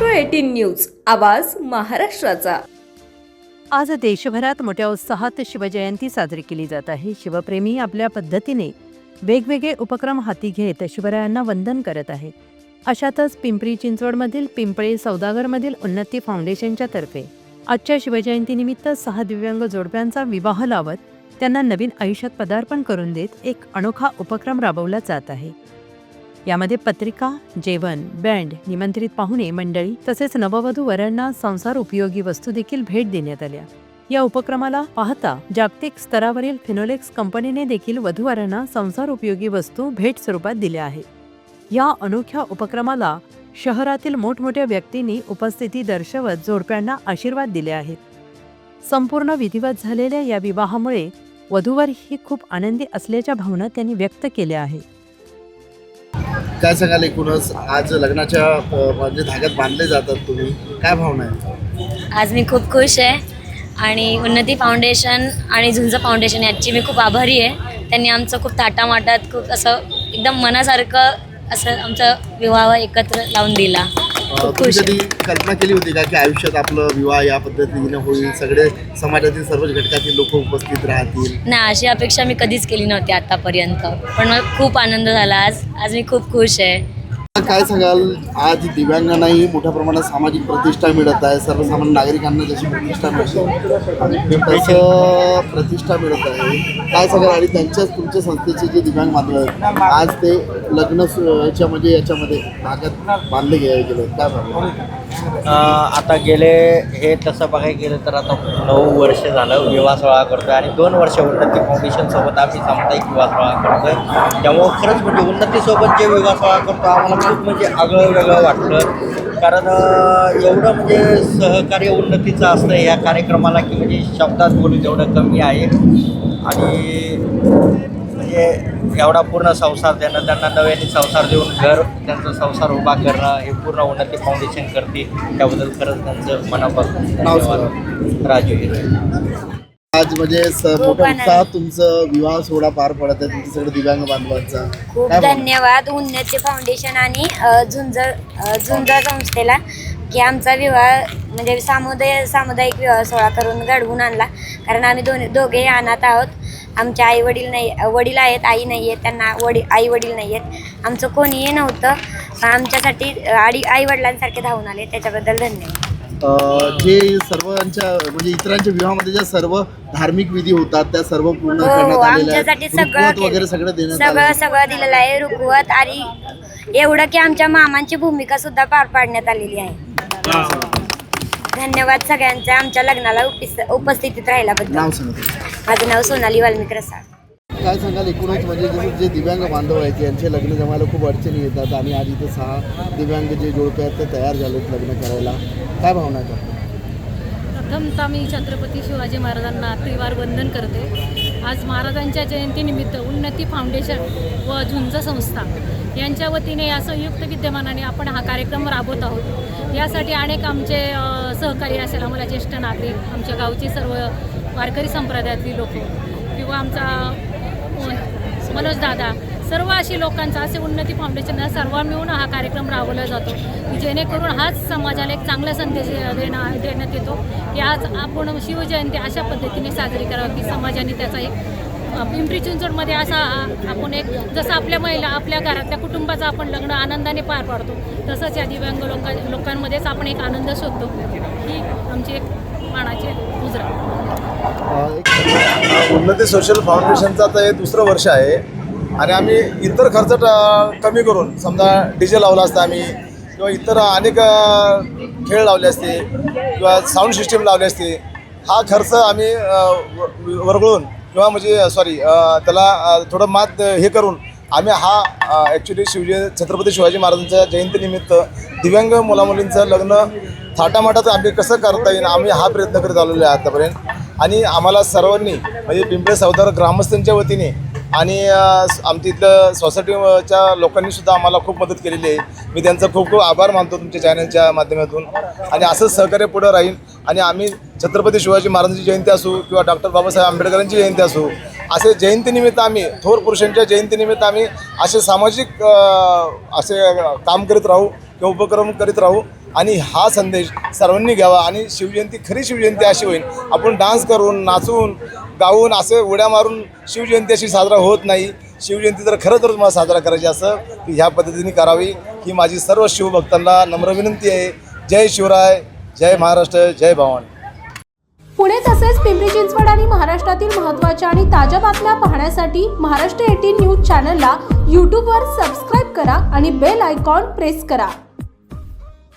News आवाज महाराष्ट्राचा. आज देशभरात मोठ्या उत्साहात शिवजयंती साजरी केली जात आहे. शिवप्रेमी आपल्या पद्धतीने वेगवेगळे उपक्रम हाती घेत शिवरायांना वंदन करत आहे. अशातच पिंपरी चिंचवडमधील पिंपळे सौदागरमधील उन्नती फाउंडेशनच्या तर्फे आजच्या शिवजयंतीनिमित्त सहा दिव्यांग जोडप्यांचा विवाह लावत त्यांना नवीन आयुष्यात पदार्पण करून देत एक अनोखा उपक्रम राबवला जात आहे. यामध्ये पत्रिका जेवण बँड निमंत्रित पाहुणे मंडळी तसेच नववधू वरांना संसार उपयोगी वस्तू देखील भेट देण्यात आल्या. या उपक्रमाला पाहता जागतिक स्तरावरील फिनोलेक्स कंपनीने देखील वधूवरांना संसार उपयोगी वस्तू भेट स्वरूपात दिल्या आहेत. या अनोख्या उपक्रमाला शहरातील मोठमोठ्या व्यक्तींनी उपस्थिती दर्शवत जोडप्यांना आशीर्वाद दिले आहेत. संपूर्ण विधिवत झालेल्या या विवाहामुळे वधूवर ही खूप आनंदी असल्याच्या भावना त्यांनी व्यक्त केल्या आहेत. काय सांगाल एकूणच? आज लग्नाच्या अ, म्हणजे धाग्यात बांधले जातात तुम्ही काय भावना आहे? आज मी खूप खुश आहे आणि उन्नती फाउंडेशन आणि झुंज फाउंडेशन याची मी खूप आभारी आहे. त्यांनी आमचं खूप थाटामाटात खूप असं एकदम मनासारखं असं आमचा विवाह एकत्र लावून दिला. खूप तुम्ही खुश आहे. कधी कल्पना केली होती का की आयुष्यात आपलं विवाह या पद्धतीने होईल सगळे समाजातील सर्वच घटकातील लोक उपस्थित राहतील? नाही अशी अपेक्षा मी कधीच केली नव्हती आतापर्यंत. पण मला खूप आनंद झाला. आज आज मी खूप खुश आहे. काय सांगाल? आज दिव्यांगांनाही मोठ्या प्रमाणात सामाजिक प्रतिष्ठा मिळत आहे. सर्वसामान्य नागरिकांना जशी प्रतिष्ठा मिळते तसं प्रतिष्ठा मिळत आहे. काय सांगाल? आणि त्यांच्याच तुमच्या संस्थेचे जे दिव्यांग बांधव आहेत आज ते लग्न याच्या म्हणजे याच्यामध्ये भागात बांधले गे- गेले. काय भावना अ, आता गेले हे तसं बघायला गेलं तर आता नऊ वर्ष झालं विवाह सोहळा करतोय आणि दोन वर्ष उन्नती फाउंडेशनसोबत आम्ही सामुदायिक विवाह सोहळा करतोय. त्यामुळं खरंच म्हणजे उन्नतीसोबत जे विवाह सोहळा करतो आम्हाला खूप म्हणजे आगळं वेगळं वाटलं कारण अ, एवढं म्हणजे सहकार्य उन्नतीचं असतं या कार्यक्रमाला की म्हणजे शब्दात बोलू तेवढं कमी आहे. आणि म्हणजे एवढा पूर्ण संसार देणं त्यांना नव्याने संसार देऊन घर त्यांचा संसार उभा करणं हे पूर्ण उन्नती फाउंडेशन करते त्याबद्दल खरंच त्यांचं मनापासून राजू हिरे आज म्हणजे स- मोठ्या उत्साहात तुमचं विवाह सोहळा पार पडत आहे तुमचं सगळं दिव्यांग बांधवांचा. खूप? धन्यवाद उन्नती फाउंडेशन आणि झुंज झुंज संस्थेला की आमचा विवाह म्हणजे सामुदाय सामुदायिक विवाह सोहळा करून घडवून आणला. कारण आम्ही दोन्ही दोघेही अनाथ आहोत. आमचे आई वडील नाही वडील आहेत आई नाही आहेत त्यांना वडील आई वडील नाही आहेत आमचं कोणीही नव्हतं आमच्यासाठी आई आई वडिलांसारखे धावून आले त्याच्याबद्दल धन्यवाद जे सर्वांच्या म्हणजे इतरांच्या विवाहामध्ये ज्या सर्व धार्मिक विधी होतात त्या सर्व पूर्ण हो करण्यात आलेल्या आमच्यासाठी. सगळं वगैरे. सगळं देण्यात सगळं सगळं दिलेलं आहे रुकवत आणि एवढं की आमच्या मामांची भूमिका सुद्धा पार पाडण्यात आलेली आहे धन्यवाद सगळ्यांचा आमच्या लग्नाला उपस्थ- उपस्थितीत राहिल्याबद्दल. माझं नाव सोनाली वाल्मिक रसाळ काय सांगाल एकूणच? म्हणजे जसं जे दिव्यांग बांधव आहेत यांचे लग्न जमायला खूप अडचणी येतात आणि आज इथे सहा दिव्यांग जे जोडपे आहेत ते तयार झालेत लग्न करायला. काय भावना आहे का प्रथमतः मी छत्रपती शिवाजी महाराजांना त्रिवार वंदन करते. आज महाराजांच्या जयंतीनिमित्त उन्नती फाउंडेशन व झुंज संस्था यांच्या वतीने या संयुक्त विद्यमानाने आपण हा कार्यक्रम राबवत आहोत. यासाठी अनेक आमचे सहकारी असेल आम्हाला ज्येष्ठ नागरिक आमच्या गावची सर्व वारकरी संप्रदायातली लोक किंवा आमचा मनोजदादा मनोज दादा सर्व अशी लोकांचा असे उन्नती फाउंडेशन सर्व मिळून हा कार्यक्रम राबवला जातो की जेणेकरून हाच समाजाला एक चांगला संदेश देणं देण्यात येतो की आज आपण शिवजयंती अशा पद्धतीने साजरी करावी की समाजाने त्याचा एक पिंपरी चिंचवडमध्ये असा आपण एक जसं आपल्या महिला आपल्या घरातल्या कुटुंबाचं आपण लग्न आनंदाने पार पाडतो तसंच या दिव्यांग लोकां लोकांमध्येच आपण एक आनंद शोधतो ही आमची एक मानाची मुजरा. उन्नती सोशल फाउंडेशनचं आता हे दुसरं वर्ष आहे. आणि आम्ही इतर खर्च ट- कमी करून समजा डी जे लावला असता आम्ही किंवा इतर अनेक खेळ लावले असते किंवा साऊंड सिस्टीम लावली असते हा खर्च आम्ही व- वरगळून किंवा म्हणजे सॉरी त्याला थोडं मात हे करून आम्ही हा ॲक्च्युली शिवजय छत्रपती शिवाजी महाराजांच्या जयंतीनिमित्त दिव्यांग मुलामुलींचं लग्न थाटामाटात आम्ही कसं करता येईल आम्ही हा प्रयत्न करत आलेलो आहे आतापर्यंत. आणि आम्हाला सर्वांनी म्हणजे पिंपळे सौदार ग्रामस्थांच्या वतीने आणि आमच्या इथलं सोसायटीच्या लोकांनी सुद्धा आम्हाला खूप मदत केलेली आहे. मी त्यांचा खूप खूप आभार मानतो तुमच्या चॅनलच्या माध्यमातून. आणि असंच सहकार्य पुढं राहील. आणि आम्ही छत्रपती शिवाजी महाराजांची जयंती असू किंवा डॉक्टर बाबासाहेब आंबेडकरांची जयंती असू असे जयंतीनिमित्त आम्ही थोर पुरुषांच्या जयंतीनिमित्त आम्ही असे सामाजिक असे काम करीत राहू किंवा उपक्रम करीत राहू. आणि हा संदेश सर्वांनी घ्यावा आणि शिवजयंती खरी शिवजयंती अशी होईल. आपण डान्स करून नाचून गाऊन असं उड्या मारून शिवजयंती अशी साजरा होत नाही. शिवजयंती जर खरं तर तुम्हाला साजरा करायची असं की ह्या पद्धतीने करावी ही माझी सर्व शिवभक्तांना नम्र विनंती आहे. जय शिवराय जय महाराष्ट्र जय भवानी. पुणे तसेच पिंपरी चिंचवड आणि महाराष्ट्रातील महत्त्वाच्या आणि ताज्या बातम्या पाहण्यासाठी महाराष्ट्र एटीन न्यूज चॅनलला यूट्यूबवर सबस्क्राईब करा आणि बेल आयकॉन प्रेस करा.